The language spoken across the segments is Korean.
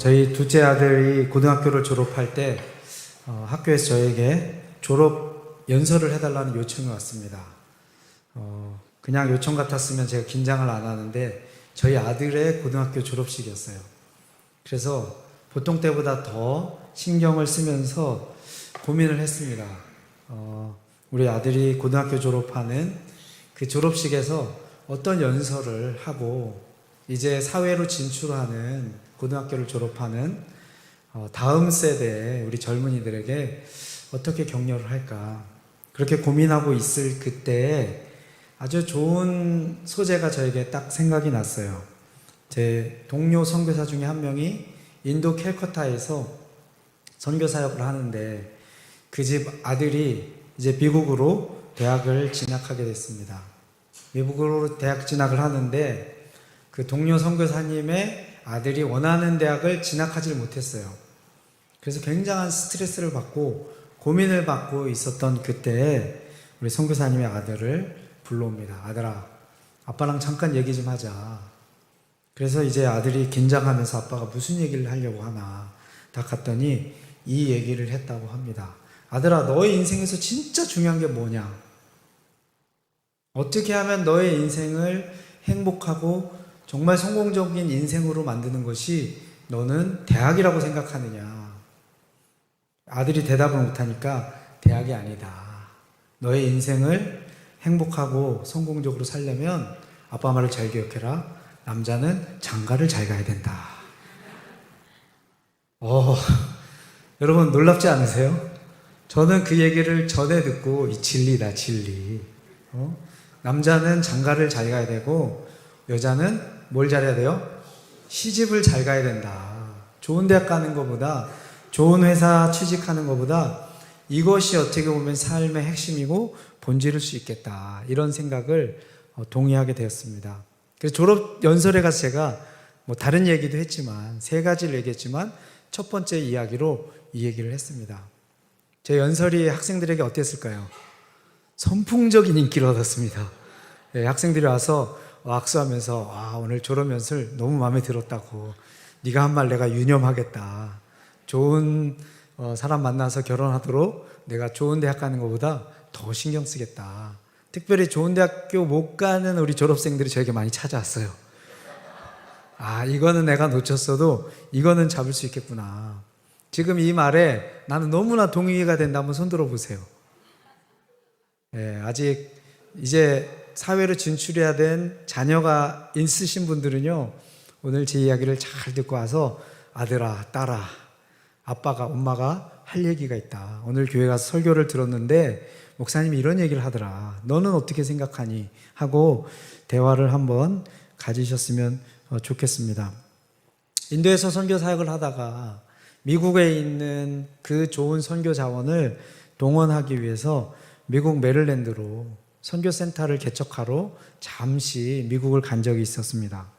어, 저희 둘째 아들이 고등학교를 졸업할 때 어, 학교에서 저에게 졸업 연설을 해달라는 요청이 왔습니다. 어, 그냥 요청 같았으면 제가 긴장을 안 하는데 저희 아들의 고등학교 졸업식이었어요. 그래서 보통 때보다 더 신경을 쓰면서 고민을 했습니다. 어, 우리 아들이 고등학교 졸업하는 그 졸업식에서 어떤 연설을 하고 이제 사회로 진출하는 고등학교를 졸업하는 어, 다음 세대의 우리 젊은이들에게 어떻게 격려를 할까 그렇게 고민하고 있을 그때에 아주 좋은 소재가 저에게 딱 생각이 났어요. 제 동료 선교사 중에 한 명이 인도 캘커타에서 선교 사역을 하는데 그 집 아들이 이제 미국으로 대학을 진학하게 됐습니다. 미국으로 대학 진학을 하는데 그 동료 선교사님의 아들이 원하는 대학을 진학하지 못했어요. 그래서 굉장한 스트레스를 받고 고민을 받고 있었던 그때에 우리 선교사님의 아들을 불러옵니다. 아들아, 아빠랑 잠깐 얘기 좀 하자. 그래서 이제 아들이 긴장하면서 아빠가 무슨 얘기를 하려고 하나 딱 갔더니 이 얘기를 했다고 합니다. 아들아, 너의 인생에서 진짜 중요한 게 뭐냐? 어떻게 하면 너의 인생을 행복하고 정말 성공적인 인생으로 만드는 것이 너는 대학이라고 생각하느냐? 아들이 대답을 못하니까 대학이 아니다. 너의 인생을 행복하고 성공적으로 살려면 아빠 말을 잘 기억해라. 남자는 장가를 잘 가야 된다. 어, 여러분 놀랍지 않으세요? 저는 그 얘기를 전에 듣고 이 진리다 진리. 어? 남자는 장가를 잘 가야 되고 여자는 뭘 잘해야 돼요? 시집을 잘 가야 된다. 좋은 대학 가는 것보다 좋은 회사 취직하는 것보다 이것이 어떻게 보면 삶의 핵심이고 본질일 수 있겠다. 이런 생각을 어, 동의하게 되었습니다. 그래서 졸업 연설에 가서 제가 뭐 다른 얘기도 했지만 세 가지를 얘기했지만 첫 번째 이야기로 이 얘기를 했습니다. 제 연설이 학생들에게 어땠을까요? 선풍적인 인기를 얻었습니다. 예, 학생들이 와서 악수하면서 아, 오늘 졸업 연설 너무 마음에 들었다고 네가 한 말 내가 유념하겠다. 좋은 어, 사람 만나서 결혼하도록 내가 좋은 대학 가는 것보다 더 신경 쓰겠다. 특별히 좋은 대학교 못 가는 우리 졸업생들이 저에게 많이 찾아왔어요. 아, 이거는 내가 놓쳤어도 이거는 잡을 수 있겠구나. 지금 이 말에 나는 너무나 동의가 된다. 한번 손 들어 보세요. 예, 아직 이제 사회로 진출해야 된 자녀가 있으신 분들은요, 오늘 제 이야기를 잘 듣고 와서 아들아, 딸아, 아빠가, 엄마가 할 얘기가 있다. 오늘 교회 가서 설교를 들었는데, 목사님이 이런 얘기를 하더라. 너는 어떻게 생각하니? 하고 대화를 한번 가지셨으면 어, 좋겠습니다. 인도에서 선교 사역을 하다가 미국에 있는 그 좋은 선교 자원을 동원하기 위해서 미국 메릴랜드로 선교 센터를 개척하러 잠시 미국을 간 적이 있었습니다.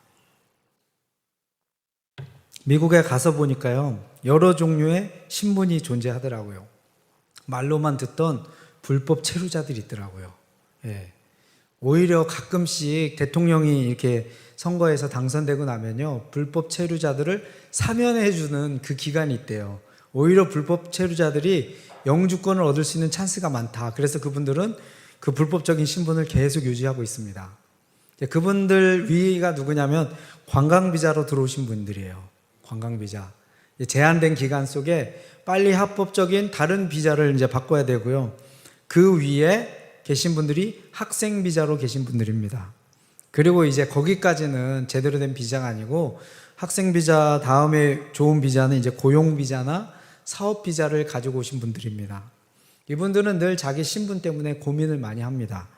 미국에 가서 보니까요, 여러 종류의 신분이 존재하더라고요. 말로만 듣던 불법 체류자들이 있더라고요. 예. 오히려 가끔씩 대통령이 이렇게 선거에서 당선되고 나면요, 불법 체류자들을 사면해주는 그 기간이 있대요. 오히려 불법 체류자들이 영주권을 얻을 수 있는 찬스가 많다. 그래서 그분들은 그 불법적인 신분을 계속 유지하고 있습니다. 그분들 위가 누구냐면 관광비자로 들어오신 분들이에요. 관광비자. 제한된 기간 속에 빨리 합법적인 다른 비자를 이제 바꿔야 되고요. 그 위에 계신 분들이 학생 비자로 계신 분들입니다. 그리고 이제 거기까지는 제대로 된 비자가 아니고 학생 비자 다음에 좋은 비자는 이제 고용 비자나 사업 비자를 가지고 오신 분들입니다. 이분들은 늘 자기 신분 때문에 고민을 많이 합니다.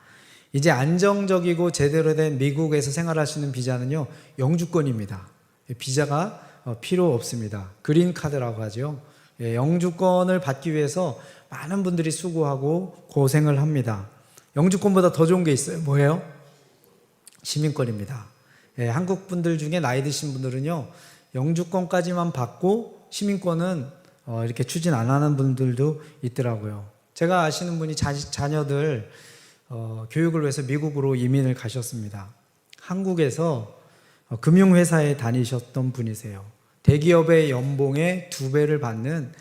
이제 안정적이고 제대로 된 미국에서 생활하시는 비자는요, 영주권입니다. 비자가 어, 필요 없습니다. 그린 카드라고 하죠. 예, 영주권을 받기 위해서 많은 분들이 수고하고 고생을 합니다. 영주권보다 더 좋은 게 있어요. 뭐예요? 시민권입니다. 예, 한국 분들 중에 나이 드신 분들은요, 영주권까지만 받고 시민권은 어, 이렇게 추진 안 하는 분들도 있더라고요. 제가 아시는 분이 자, 자녀들 어, 교육을 위해서 미국으로 이민을 가셨습니다. 한국에서 어, 금융회사에 다니셨던 분이세요. 대기업의 연봉의 두 배를 받는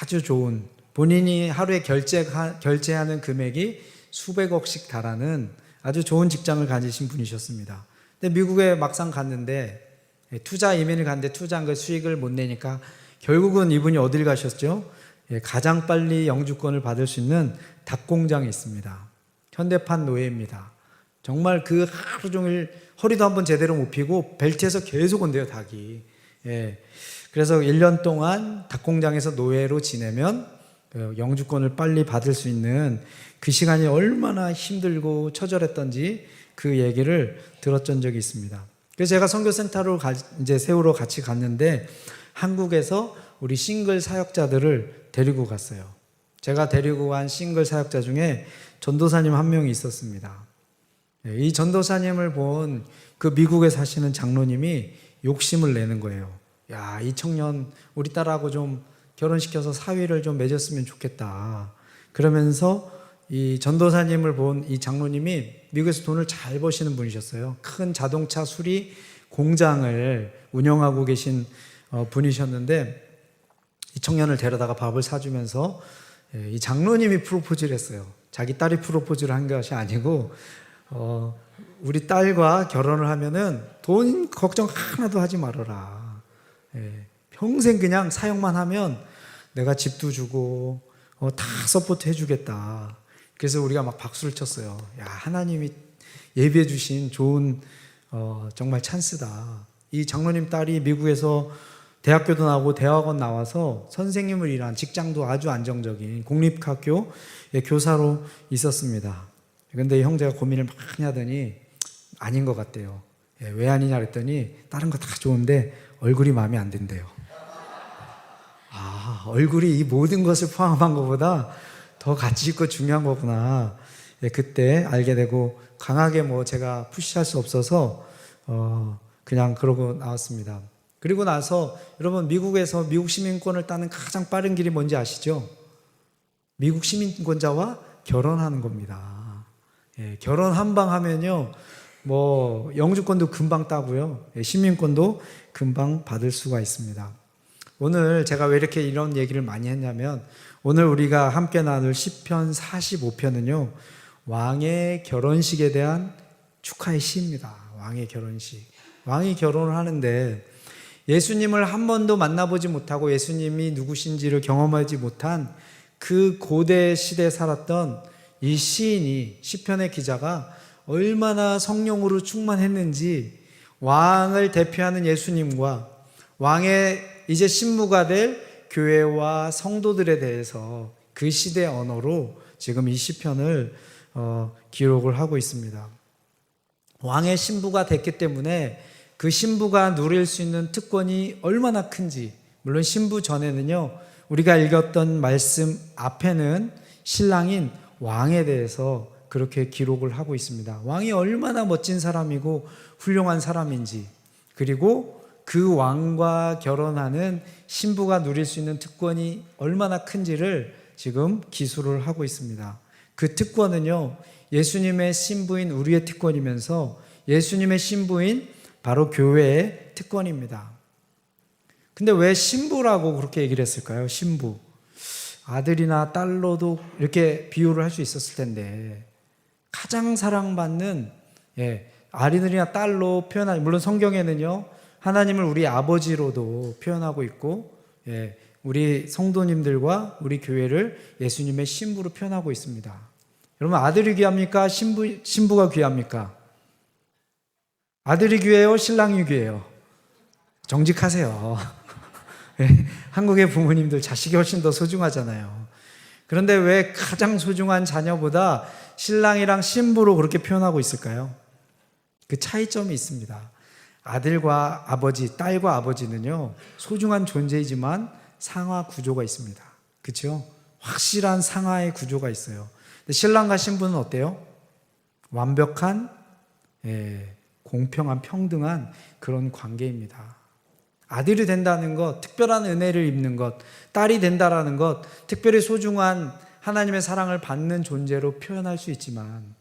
아주 좋은 본인이 하루에 결제, 결제하는 금액이 수백억씩 달하는 아주 좋은 직장을 가지신 분이셨습니다. 근데 미국에 막상 갔는데 예, 투자 이민을 갔는데 투자한 그 수익을 못 내니까 결국은 이분이 어딜 가셨죠? 예, 가장 빨리 영주권을 받을 수 있는 닭 공장이 있습니다. 현대판 노예입니다. 정말 그 하루 종일 허리도 한번 제대로 못 피고 벨트에서 계속 온대요, 닭이. 예. 그래서 1년 동안 닭 공장에서 노예로 지내면 그 영주권을 빨리 받을 수 있는 그 시간이 얼마나 힘들고 처절했던지 그 얘기를 들었던 적이 있습니다. 그래서 제가 선교센터로 가, 이제 세우러 같이 갔는데 한국에서 우리 싱글 사역자들을 데리고 갔어요. 제가 데리고 간 싱글 사역자 중에 전도사님 한 명이 있었습니다. 예, 이 전도사님을 본 그 미국에 사시는 장로님이 욕심을 내는 거예요. 야, 이 청년 우리 딸하고 좀 결혼시켜서 사위를 좀 맺었으면 좋겠다. 그러면서 이 전도사님을 본 이 장로님이 미국에서 돈을 잘 버시는 분이셨어요. 큰 자동차 수리 공장을 운영하고 계신 어, 분이셨는데 이 청년을 데려다가 밥을 사주면서 예, 이 장로님이 프로포즈를 했어요. 자기 딸이 프로포즈를 한 것이 아니고 어, 우리 딸과 결혼을 하면은 돈 걱정 하나도 하지 말아라. 예, 평생 그냥 사용만 하면 내가 집도 주고 어, 다 서포트 해주겠다. 그래서 우리가 막 박수를 쳤어요. 야 하나님이 예비해 주신 좋은 어, 정말 찬스다. 이 장로님 딸이 미국에서 대학교도 나오고 대학원 나와서 선생님을 일한 직장도 아주 안정적인 공립학교 교사로 있었습니다. 근데 형제가 고민을 많이 하더니 아닌 것 같대요. 예, 왜 아니냐 그랬더니 다른 거 다 좋은데 얼굴이 마음에 안 든대요. 아, 얼굴이 이 모든 것을 포함한 것보다 더 가치 있고 중요한 거구나. 예, 그때 알게 되고 강하게 뭐 제가 푸시할 수 없어서 어, 그냥 그러고 나왔습니다. 그리고 나서 여러분 미국에서 미국 시민권을 따는 가장 빠른 길이 뭔지 아시죠? 미국 시민권자와 결혼하는 겁니다. 예, 결혼 한 방 하면요, 뭐 영주권도 금방 따고요, 예, 시민권도 금방 받을 수가 있습니다. 오늘 제가 왜 이렇게 이런 얘기를 많이 했냐면 오늘 우리가 함께 나눌 시편 45편은요 왕의 결혼식에 대한 축하의 시입니다. 왕의 결혼식. 왕이 결혼을 하는데 예수님을 한 번도 만나보지 못하고 예수님이 누구신지를 경험하지 못한 그 고대 시대에 살았던 이 시인이 시편의 기자가 얼마나 성령으로 충만했는지 왕을 대표하는 예수님과 왕의 이제 신무가 될 교회와 성도들에 대해서 그 시대 언어로 지금 이 시편을 어, 기록을 하고 있습니다. 왕의 신부가 됐기 때문에 그 신부가 누릴 수 있는 특권이 얼마나 큰지 물론 신부 전에는요 우리가 읽었던 말씀 앞에는 신랑인 왕에 대해서 그렇게 기록을 하고 있습니다. 왕이 얼마나 멋진 사람이고 훌륭한 사람인지 그리고 그 왕과 결혼하는 신부가 누릴 수 있는 특권이 얼마나 큰지를 지금 기술을 하고 있습니다. 그 특권은요, 예수님의 신부인 우리의 특권이면서 예수님의 신부인 바로 교회의 특권입니다. 근데 왜 신부라고 그렇게 얘기를 했을까요? 신부. 아들이나 딸로도 이렇게 비유를 할 수 있었을 텐데, 가장 사랑받는, 예, 아들이나 딸로 표현하는, 물론 성경에는요, 하나님을 우리 아버지로도 표현하고 있고, 예, 우리 성도님들과 우리 교회를 예수님의 신부로 표현하고 있습니다. 여러분, 아들이 귀합니까? 신부, 신부가 귀합니까? 아들이 귀해요? 신랑이 귀해요? 정직하세요. 예, 한국의 부모님들 자식이 훨씬 더 소중하잖아요. 그런데 왜 가장 소중한 자녀보다 신랑이랑 신부로 그렇게 표현하고 있을까요? 그 차이점이 있습니다. 아들과 아버지, 딸과 아버지는요, 소중한 존재이지만 상하 구조가 있습니다. 그렇죠? 확실한 상하의 구조가 있어요. 신랑과 신부는 어때요? 완벽한, 예, 공평한, 평등한 그런 관계입니다. 아들이 된다는 것, 특별한 은혜를 입는 것, 딸이 된다라는 것, 특별히 소중한 하나님의 사랑을 받는 존재로 표현할 수 있지만,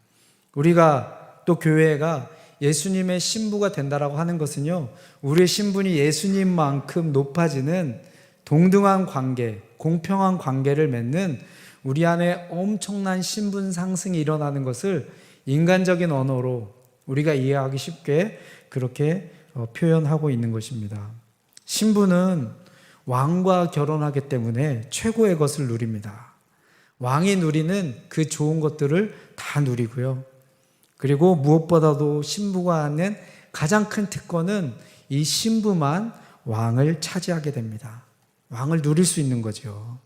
우리가 또 교회가 예수님의 신부가 된다라고 하는 것은요, 우리의 신분이 예수님만큼 높아지는 동등한 관계, 공평한 관계를 맺는 우리 안에 엄청난 신분 상승이 일어나는 것을 인간적인 언어로 우리가 이해하기 쉽게 그렇게 어, 표현하고 있는 것입니다. 신부는 왕과 결혼하기 때문에 최고의 것을 누립니다. 왕이 누리는 그 좋은 것들을 다 누리고요. 그리고 무엇보다도 신부가 하는 가장 큰 특권은 이 신부만 왕을 차지하게 됩니다. 왕을 누릴 수 있는 거죠.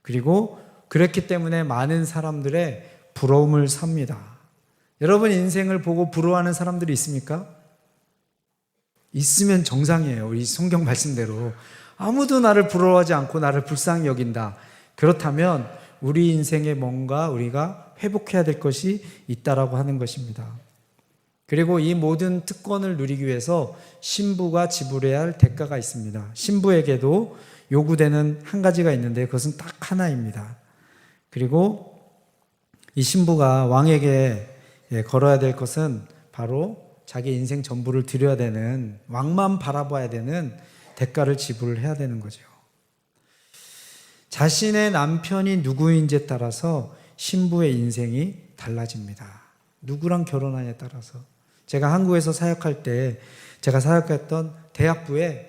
그리고 그렇기 때문에 많은 사람들의 부러움을 삽니다. 여러분 인생을 보고 부러워하는 사람들이 있습니까? 있으면 정상이에요. 우리 성경 말씀대로. 아무도 나를 부러워하지 않고 나를 불쌍히 여긴다. 그렇다면 우리 인생에 뭔가 우리가 회복해야 될 것이 있다라고 하는 것입니다. 그리고 이 모든 특권을 누리기 위해서 신부가 지불해야 할 대가가 있습니다. 신부에게도 요구되는 한 가지가 있는데 그것은 딱 하나입니다. 그리고 이 신부가 왕에게 예, 걸어야 될 것은 바로 자기 인생 전부를 드려야 되는 왕만 바라봐야 되는 대가를 지불을 해야 되는 거죠. 자신의 남편이 누구인지에 따라서 신부의 인생이 달라집니다. 누구랑 결혼하냐에 따라서. 제가 한국에서 사역할 때 제가 사역했던 대학부에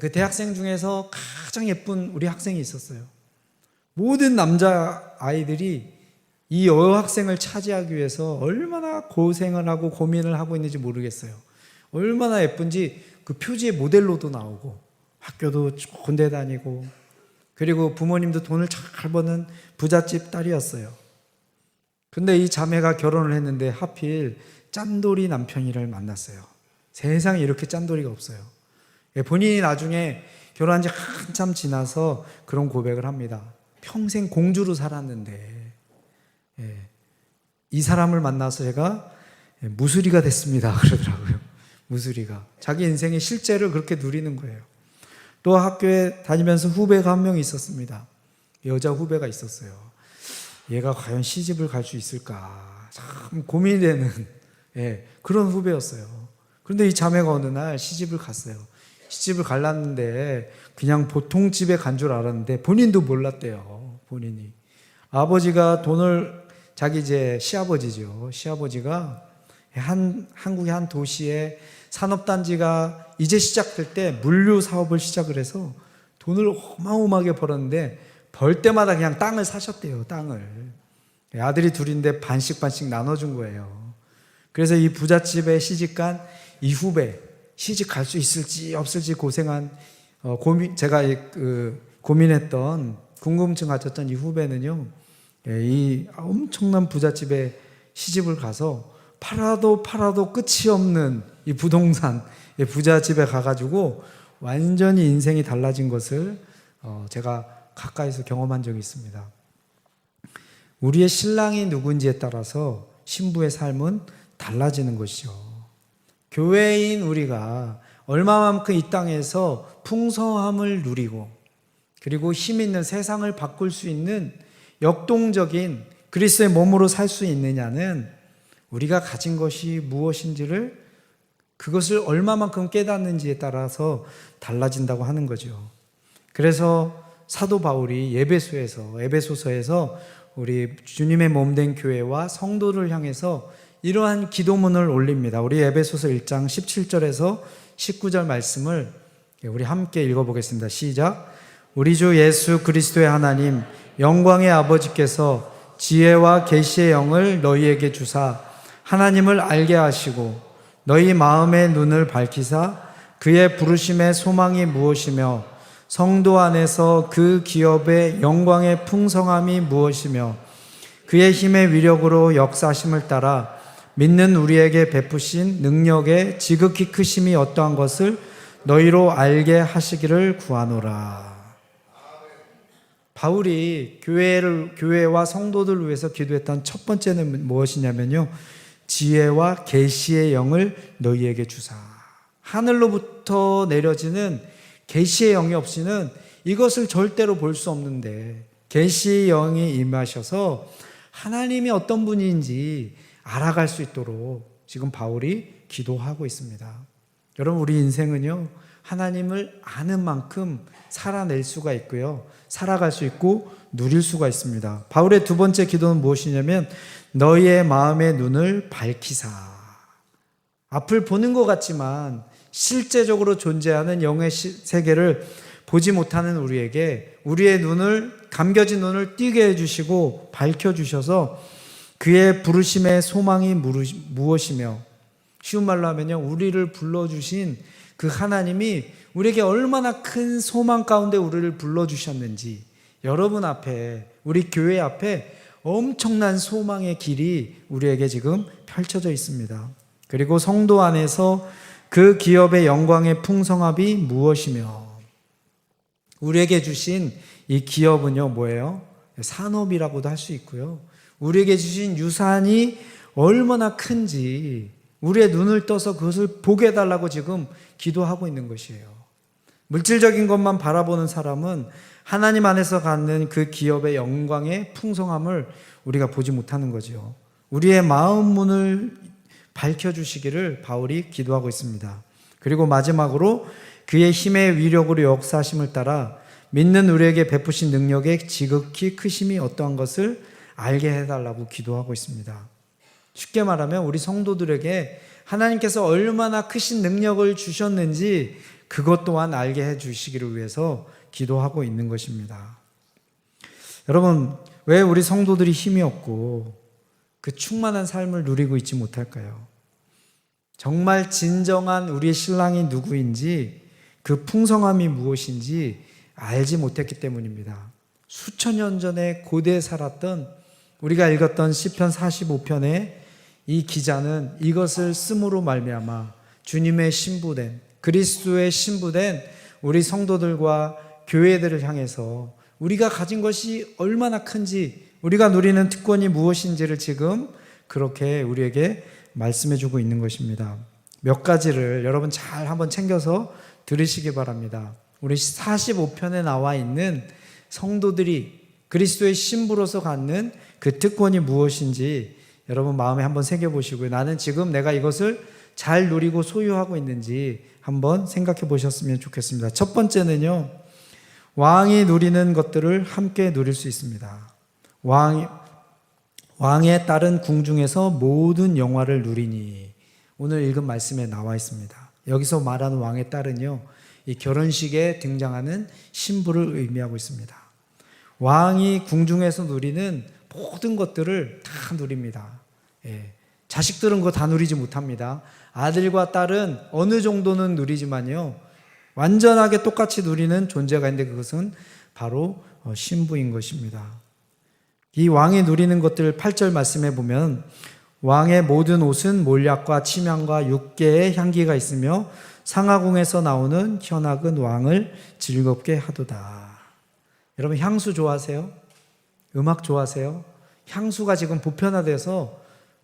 그 대학생 중에서 가장 예쁜 우리 학생이 있었어요. 모든 남자 아이들이 이 여학생을 차지하기 위해서 얼마나 고생을 하고 고민을 하고 있는지 모르겠어요. 얼마나 예쁜지 그 표지에 모델로도 나오고 학교도 좋은 데 다니고 그리고 부모님도 돈을 잘 버는 부잣집 딸이었어요. 근데 이 자매가 결혼을 했는데 하필 짠돌이 남편이를 만났어요. 세상에 이렇게 짠돌이가 없어요. 예, 본인이 나중에 결혼한 지 한참 지나서 그런 고백을 합니다. 평생 공주로 살았는데 예, 이 사람을 만나서 제가 예, 무수리가 됐습니다. 그러더라고요. 무수리가. 자기 인생의 실제를 그렇게 누리는 거예요. 또 학교에 다니면서 후배가 한 명 있었습니다. 여자 후배가 있었어요. 얘가 과연 시집을 갈 수 있을까? 참 고민이 되는 예, 그런 후배였어요. 그런데 이 자매가 어느 날 시집을 갔어요. 시집을 갈랐는데 그냥 보통 집에 간 줄 알았는데 본인도 몰랐대요. 본인이. 아버지가 돈을 자기 이제 시아버지죠. 시아버지가 한 한국의 한 도시에 산업단지가 이제 시작될 때 물류 사업을 시작을 해서 돈을 어마어마하게 벌었는데 벌 때마다 그냥 땅을 사셨대요. 땅을 아들이 둘인데 반씩 반씩 나눠준 거예요. 그래서 이 부잣집에 시집간 이 후배 시집 갈 수 있을지 없을지 고생한 어, 고민 제가 그 고민했던 궁금증 가졌던 이 후배는요. 예, 이 엄청난 부잣집에 시집을 가서 팔아도 팔아도 끝이 없는 이 부동산 부잣집에 가가지고 완전히 인생이 달라진 것을 어, 제가 가까이서 경험한 적이 있습니다. 우리의 신랑이 누군지에 따라서 신부의 삶은 달라지는 것이죠. 교회인 우리가 얼마만큼 이 땅에서 풍성함을 누리고 그리고 힘 있는 세상을 바꿀 수 있는 역동적인 그리스도의 몸으로 살 수 있느냐는 우리가 가진 것이 무엇인지를 그것을 얼마만큼 깨닫는지에 따라서 달라진다고 하는 거죠. 그래서 사도 바울이 예배소에서 에베소서에서 우리 주님의 몸 된 교회와 성도를 향해서 이러한 기도문을 올립니다. 우리 에베소서 1장 17절에서 19절 말씀을 우리 함께 읽어보겠습니다. 시작. 우리 주 예수 그리스도의 하나님 영광의 아버지께서 지혜와 계시의 영을 너희에게 주사 하나님을 알게 하시고 너희 마음의 눈을 밝히사 그의 부르심의 소망이 무엇이며 성도 안에서 그 기업의 영광의 풍성함이 무엇이며 그의 힘의 위력으로 역사심을 따라 믿는 우리에게 베푸신 능력의 지극히 크심이 어떠한 것을 너희로 알게 하시기를 구하노라. 바울이 교회를 교회와 성도들을 위해서 기도했던 첫 번째는 무엇이냐면요. 지혜와 계시의 영을 너희에게 주사. 하늘로부터 내려지는 계시의 영이 없이는 이것을 절대로 볼 수 없는데 계시의 영이 임하셔서 하나님이 어떤 분인지 알아갈 수 있도록 지금 바울이 기도하고 있습니다. 여러분, 우리 인생은요, 하나님을 아는 만큼 살아낼 수가 있고요. 살아갈 수 있고 누릴 수가 있습니다. 바울의 두 번째 기도는 무엇이냐면 너희의 마음의 눈을 밝히사. 앞을 보는 것 같지만 실제적으로 존재하는 영의 시- 세계를 보지 못하는 우리에게 우리의 눈을 감겨진 눈을 띄게 해주시고 밝혀주셔서 그의 부르심의 소망이 무엇이며 쉬운 말로 하면요 우리를 불러주신 그 하나님이 우리에게 얼마나 큰 소망 가운데 우리를 불러주셨는지 여러분 앞에 우리 교회 앞에 엄청난 소망의 길이 우리에게 지금 펼쳐져 있습니다. 그리고 성도 안에서 그 기업의 영광의 풍성함이 무엇이며 우리에게 주신 이 기업은요 뭐예요? 산업이라고도 할 수 있고요. 우리에게 주신 유산이 얼마나 큰지 우리의 눈을 떠서 그것을 보게 해달라고 지금 기도하고 있는 것이에요. 물질적인 것만 바라보는 사람은 하나님 안에서 갖는 그 기업의 영광의 풍성함을 우리가 보지 못하는 거죠. 우리의 마음 문을 밝혀주시기를 바울이 기도하고 있습니다. 그리고 마지막으로 그의 힘의 위력으로 역사하심을 따라 믿는 우리에게 베푸신 능력의 지극히 크심이 어떠한 것을 알게 해달라고 기도하고 있습니다. 쉽게 말하면 우리 성도들에게 하나님께서 얼마나 크신 능력을 주셨는지 그것 또한 알게 해 주시기를 위해서 기도하고 있는 것입니다. 여러분, 왜 우리 성도들이 힘이 없고 그 충만한 삶을 누리고 있지 못할까요? 정말 진정한 우리의 신랑이 누구인지 그 풍성함이 무엇인지 알지 못했기 때문입니다. 수천 년 전에 고대에 살았던 우리가 읽었던 시편 45편에 이 기자는 이것을 쓰므로 말미암아 주님의 신부된 그리스도의 신부된 우리 성도들과 교회들을 향해서 우리가 가진 것이 얼마나 큰지 우리가 누리는 특권이 무엇인지를 지금 그렇게 우리에게 말씀해 주고 있는 것입니다. 몇 가지를 여러분 잘 한번 챙겨서 들으시기 바랍니다. 우리 45편에 나와 있는 성도들이 그리스도의 신부로서 갖는 그 특권이 무엇인지 여러분 마음에 한번 새겨 보시고요. 나는 지금 내가 이것을 잘 누리고 소유하고 있는지 한번 생각해 보셨으면 좋겠습니다. 첫 번째는요. 왕이 누리는 것들을 함께 누릴 수 있습니다. 왕 왕에 따른 궁중에서 모든 영화를 누리니 오늘 읽은 말씀에 나와 있습니다. 여기서 말하는 왕에 따른요. 이 결혼식에 등장하는 신부를 의미하고 있습니다. 왕이 궁중에서 누리는 모든 것들을 다 누립니다. 예. 자식들은 그거 다 누리지 못합니다. 아들과 딸은 어느 정도는 누리지만요. 완전하게 똑같이 누리는 존재가 있는데 그것은 바로 어, 신부인 것입니다. 이 왕이 누리는 것들 8절 말씀해 보면 왕의 모든 옷은 몰약과 침향과 육계의 향기가 있으며 상하궁에서 나오는 현악은 왕을 즐겁게 하도다. 여러분 향수 좋아하세요? 음악 좋아하세요? 향수가 지금 보편화돼서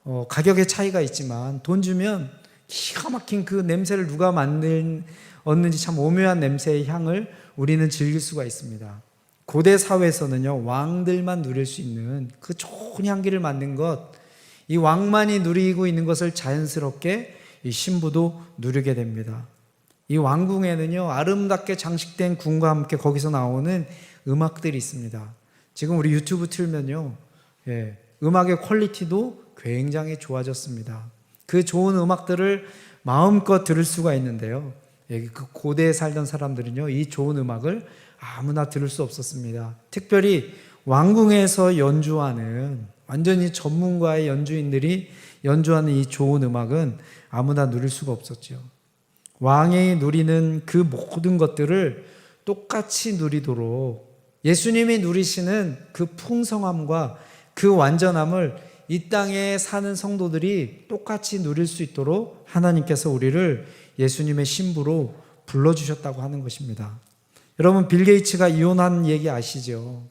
어, 가격의 차이가 있지만 돈 주면 기가 막힌 그 냄새를 누가 만든 얻는지 참 오묘한 냄새의 향을 우리는 즐길 수가 있습니다. 고대 사회에서는요 왕들만 누릴 수 있는 그 좋은 향기를 맡는 것, 이 왕만이 누리고 있는 것을 자연스럽게 이 신부도 누리게 됩니다. 이 왕궁에는요 아름답게 장식된 궁과 함께 거기서 나오는 음악들이 있습니다. 지금 우리 유튜브 틀면요, 예, 음악의 퀄리티도 굉장히 좋아졌습니다. 그 좋은 음악들을 마음껏 들을 수가 있는데요. 예, 그 고대에 살던 사람들은요, 이 좋은 음악을 아무나 들을 수 없었습니다. 특별히 왕궁에서 연주하는 완전히 전문가의 연주인들이 연주하는 이 좋은 음악은 아무나 누릴 수가 없었죠. 왕이 누리는 그 모든 것들을 똑같이 누리도록 예수님이 누리시는 그 풍성함과 그 완전함을 이 땅에 사는 성도들이 똑같이 누릴 수 있도록 하나님께서 우리를 예수님의 신부로 불러주셨다고 하는 것입니다. 여러분, 빌 게이츠가 이혼한 얘기 아시죠?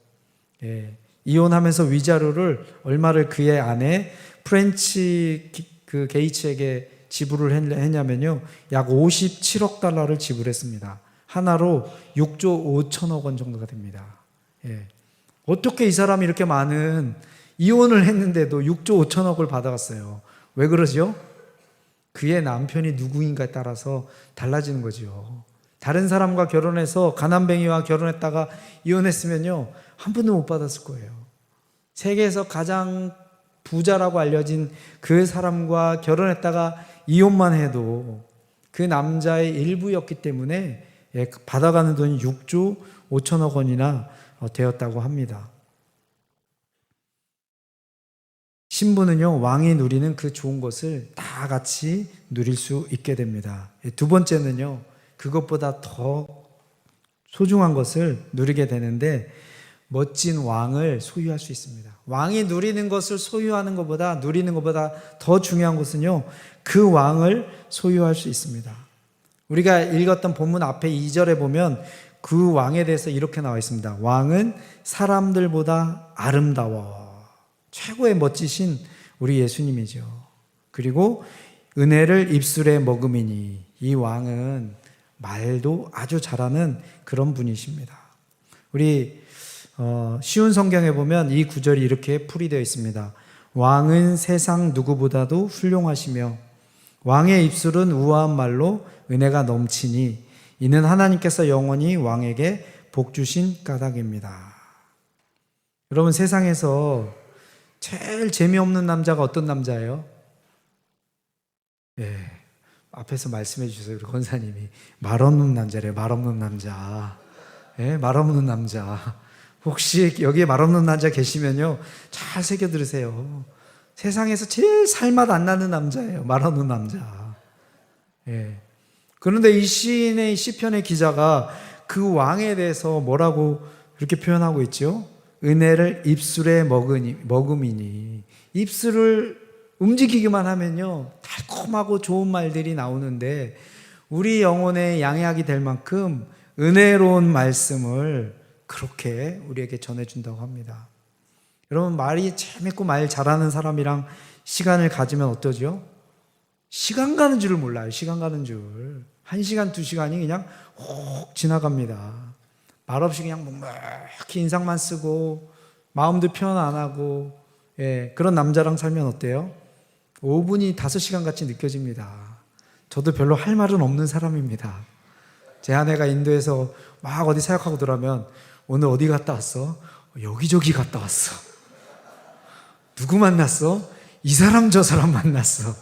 예. 이혼하면서 위자료를 얼마를 그의 아내 프렌치 기- 그 게이츠에게 지불을 했- 했냐면요. 약 57억 달러를 지불했습니다. 하나로 6조 5천억 원 정도가 됩니다. 예. 어떻게 이 사람이 이렇게 많은 이혼을 했는데도 6조 5천억을 받아갔어요. 왜 그러죠? 그의 남편이 누구인가에 따라서 달라지는 거죠. 다른 사람과 결혼해서 가난뱅이와 결혼했다가 이혼했으면요. 한 푼도 못 받았을 거예요. 세계에서 가장 부자라고 알려진 그 사람과 결혼했다가 이혼만 해도 그 남자의 일부였기 때문에 예, 받아가는 돈이 6조 5천억 원이나 어, 되었다고 합니다. 신부는요, 왕이 누리는 그 좋은 것을 다 같이 누릴 수 있게 됩니다. 예, 두 번째는요, 그것보다 더 소중한 것을 누리게 되는데, 멋진 왕을 소유할 수 있습니다. 왕이 누리는 것을 소유하는 것보다, 누리는 것보다 더 중요한 것은요, 그 왕을 소유할 수 있습니다. 우리가 읽었던 본문 앞에 2절에 보면 그 왕에 대해서 이렇게 나와 있습니다. 왕은 사람들보다 아름다워. 최고의 멋지신 우리 예수님이죠. 그리고 은혜를 입술에 머금이니 이 왕은 말도 아주 잘하는 그런 분이십니다. 우리 어, 쉬운 성경에 보면 이 구절이 이렇게 풀이되어 있습니다. 왕은 세상 누구보다도 훌륭하시며 왕의 입술은 우아한 말로 은혜가 넘치니 이는 하나님께서 영원히 왕에게 복 주신 까닭입니다. 여러분 세상에서 제일 재미없는 남자가 어떤 남자예요? 예. 앞에서 말씀해 주세요. 우리 권사님이 말 없는 남자래. 말 없는 남자. 예, 말 없는 남자. 혹시 여기에 말 없는 남자 계시면요. 잘 새겨 들으세요. 세상에서 제일 살맛 안 나는 남자예요. 말 없는 남자. 예. 그런데 이 시인의 시편의 기자가 그 왕에 대해서 뭐라고 이렇게 표현하고 있죠? 은혜를 입술에 먹으니, 먹음이니. 입술을 움직이기만 하면요. 달콤하고 좋은 말들이 나오는데 우리 영혼의 양약이 될 만큼 은혜로운 말씀을 그렇게 우리에게 전해준다고 합니다. 여러분, 말이 재밌고 말 잘하는 사람이랑 시간을 가지면 어떠죠? 시간 가는 줄을 몰라요. 시간 가는 줄. 한 시간, 두 시간이 그냥 혹 지나갑니다. 말없이 그냥 묵묵히 인상만 쓰고 마음도 표현 안 하고 예, 그런 남자랑 살면 어때요? 5분이 5시간 같이 느껴집니다. 저도 별로 할 말은 없는 사람입니다. 제 아내가 인도에서 막 어디 사역하고 들어오면 오늘 어디 갔다 왔어? 여기저기 갔다 왔어. 누구 만났어? 이 사람 저 사람 만났어.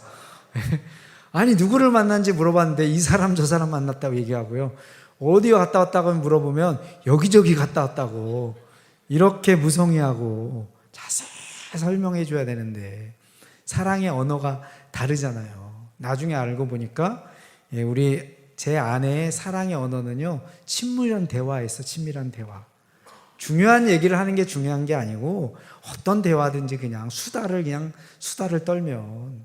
아니 누구를 만난지 물어봤는데 이 사람 저 사람 만났다고 얘기하고요. 어디 갔다 왔다고 물어보면 여기저기 갔다 왔다고 이렇게 무성의하고 자세히 설명해 줘야 되는데 사랑의 언어가 다르잖아요. 나중에 알고 보니까 예, 우리 제 아내의 사랑의 언어는요 친밀한 대화에서 친밀한 대화. 중요한 얘기를 하는 게 중요한 게 아니고 어떤 대화든지 그냥 수다를 그냥 수다를 떨면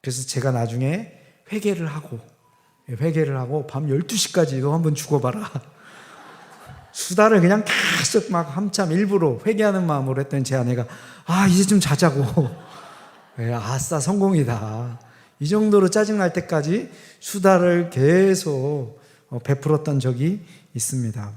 그래서 제가 나중에 회개를 하고 회개를 하고 밤 12시까지 너 한번 죽어봐라. 수다를 그냥 계속 막 한참 일부러 회개하는 마음으로 했더니 제 아내가 아 이제 좀 자자고. 예, 아싸 성공이다. 이 정도로 짜증날 때까지 수다를 계속 어, 베풀었던 적이 있습니다.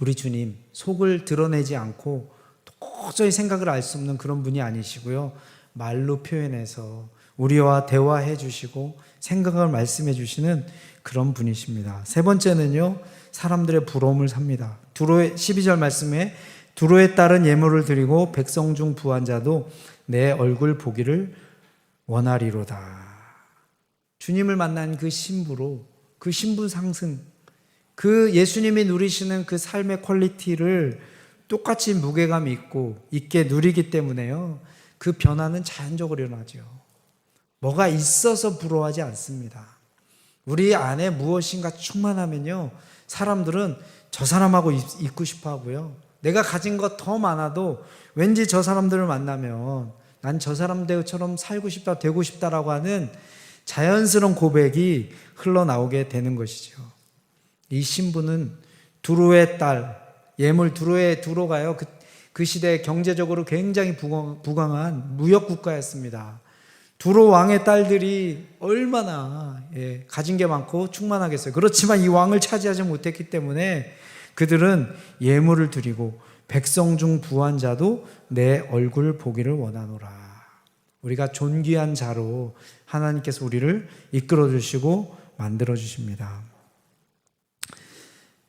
우리 주님 속을 드러내지 않고 도저히 생각을 알 수 없는 그런 분이 아니시고요. 말로 표현해서 우리와 대화해 주시고 생각을 말씀해 주시는 그런 분이십니다 세 번째는요 사람들의 부러움을 삽니다. 두로의 12절 말씀에 두로에 따른 예물을 드리고 백성 중 부한 자도 내 얼굴 보기를 원하리로다. 주님을 만난 그 신부로 그 신부 상승 그 예수님이 누리시는 그 삶의 퀄리티를 똑같이 무게감 있고 있게 누리기 때문에요. 그 변화는 자연적으로 일어나죠. 뭐가 있어서 부러워하지 않습니다. 우리 안에 무엇인가 충만하면요. 사람들은 저 사람하고 있고 싶어 하고요. 내가 가진 것 더 많아도 왠지 저 사람들을 만나면 난 저 사람들처럼 살고 싶다, 되고 싶다라고 하는 자연스러운 고백이 흘러나오게 되는 것이죠. 이 신부는 두로의 딸, 예물 두로의 두로가요. 그, 그 시대 경제적으로 굉장히 부강, 부강한 무역 국가였습니다. 두로 왕의 딸들이 얼마나 예, 가진 게 많고 충만하겠어요. 그렇지만 이 왕을 차지하지 못했기 때문에 그들은 예물을 드리고 백성 중 부한 자도 내 얼굴 보기를 원하노라. 우리가 존귀한 자로 하나님께서 우리를 이끌어 주시고 만들어 주십니다.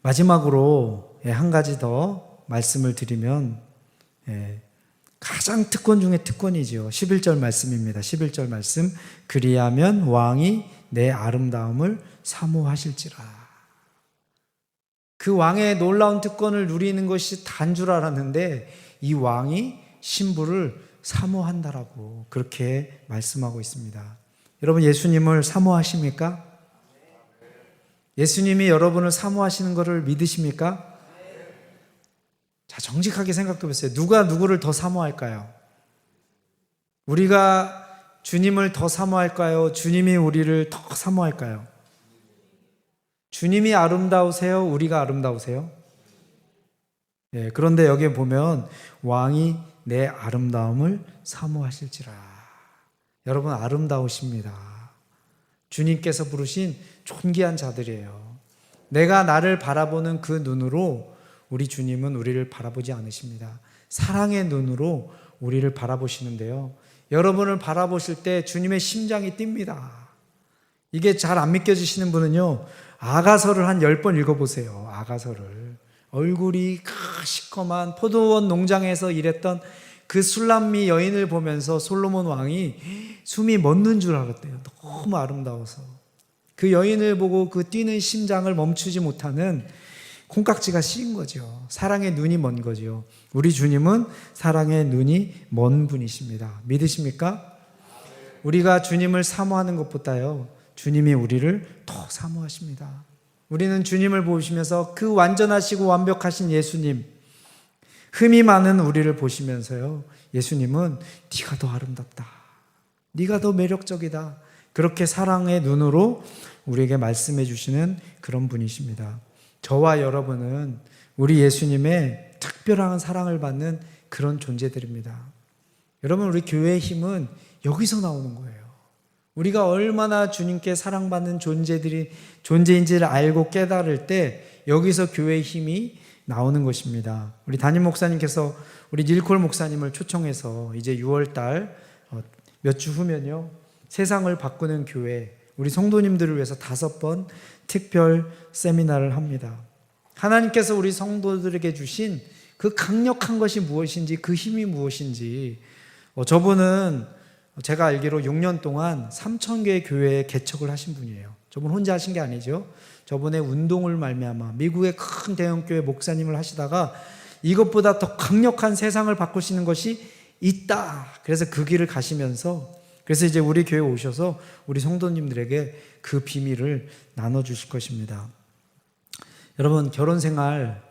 마지막으로 예, 한 가지 더 말씀을 드리면 예, 가장 특권 중에 특권이지요. 11절 말씀입니다. 11절 말씀. 그리하면 왕이 내 아름다움을 사모하실지라. 그 왕의 놀라운 특권을 누리는 것이 단 줄 알았는데 이 왕이 신부를 사모한다라고 그렇게 말씀하고 있습니다. 여러분 예수님을 사모하십니까? 예수님이 여러분을 사모하시는 것을 믿으십니까? 자, 정직하게 생각해 보세요. 누가 누구를 더 사모할까요? 우리가 주님을 더 사모할까요? 주님이 우리를 더 사모할까요? 주님이 아름다우세요? 우리가 아름다우세요? 예, 그런데 여기에 보면 왕이 내 아름다움을 사모하실지라. 여러분 아름다우십니다. 주님께서 부르신 존귀한 자들이에요. 내가 나를 바라보는 그 눈으로 우리 주님은 우리를 바라보지 않으십니다. 사랑의 눈으로 우리를 바라보시는데요. 여러분을 바라보실 때 주님의 심장이 뜁니다. 이게 잘 안 믿겨지시는 분은요, 아가서를 한열번 읽어보세요. 아가서를. 얼굴이 시커먼 포도원 농장에서 일했던 그 술람미 여인을 보면서 솔로몬 왕이 숨이 멎는 줄 알았대요. 너무 아름다워서. 그 여인을 보고 그 뛰는 심장을 멈추지 못하는 콩깍지가 씌인 거죠. 사랑의 눈이 먼 거죠. 우리 주님은 사랑의 눈이 먼 분이십니다. 믿으십니까? 우리가 주님을 사모하는 것보다요, 주님이 우리를 더 사모하십니다. 우리는 주님을 보시면서 그 완전하시고 완벽하신 예수님, 흠이 많은 우리를 보시면서요, 예수님은 네가 더 아름답다. 네가 더 매력적이다. 그렇게 사랑의 눈으로 우리에게 말씀해 주시는 그런 분이십니다. 저와 여러분은 우리 예수님의 특별한 사랑을 받는 그런 존재들입니다. 여러분, 우리 교회의 힘은 여기서 나오는 거예요. 우리가 얼마나 주님께 사랑받는 존재들이 존재인지를 알고 깨달을 때 여기서 교회의 힘이 나오는 것입니다. 우리 담임 목사님께서 우리 닐콜 목사님을 초청해서 이제 6월 달 몇 주 후면요. 세상을 바꾸는 교회 우리 성도님들을 위해서 다섯 번 특별 세미나를 합니다. 하나님께서 우리 성도들에게 주신 그 강력한 것이 무엇인지 그 힘이 무엇인지 어, 저분은 제가 알기로 6년 동안 3천 개의 교회에 개척을 하신 분이에요. 저분 혼자 하신 게 아니죠. 저번에 운동을 말미암아 미국의 큰 대형 교회 목사님을 하시다가 이것보다 더 강력한 세상을 바꾸시는 것이 있다. 그래서 그 길을 가시면서 그래서 이제 우리 교회 오셔서 우리 성도님들에게 그 비밀을 나눠 주실 것입니다. 여러분 결혼 생활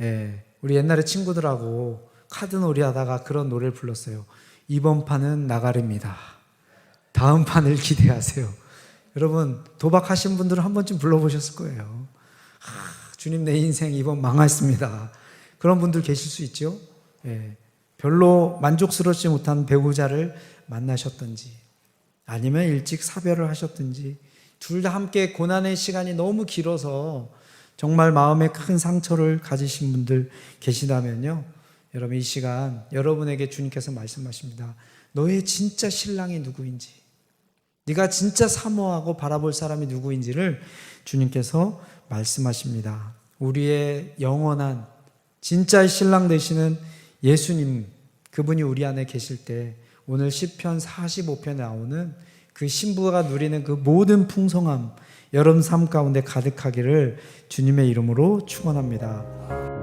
예, 우리 옛날에 친구들하고 카드놀이 하다가 그런 노래를 불렀어요. 이번 판은 나가릅니다. 다음 판을 기대하세요. 여러분 도박하신 분들은 한 번쯤 불러보셨을 거예요. 아, 주님 내 인생 이번 망했습니다. 그런 분들 계실 수 있죠. 예, 별로 만족스럽지 못한 배우자를 만나셨던지 아니면 일찍 사별을 하셨든지 둘 다 함께 고난의 시간이 너무 길어서 정말 마음에 큰 상처를 가지신 분들 계시다면요. 여러분 이 시간 여러분에게 주님께서 말씀하십니다. 너의 진짜 신랑이 누구인지 네가 진짜 사모하고 바라볼 사람이 누구인지를 주님께서 말씀하십니다. 우리의 영원한 진짜의 신랑 되시는 예수님 그분이 우리 안에 계실 때 오늘 시편 45편에 나오는 그 신부가 누리는 그 모든 풍성함 여러분 삶 가운데 가득하기를 주님의 이름으로 축원합니다.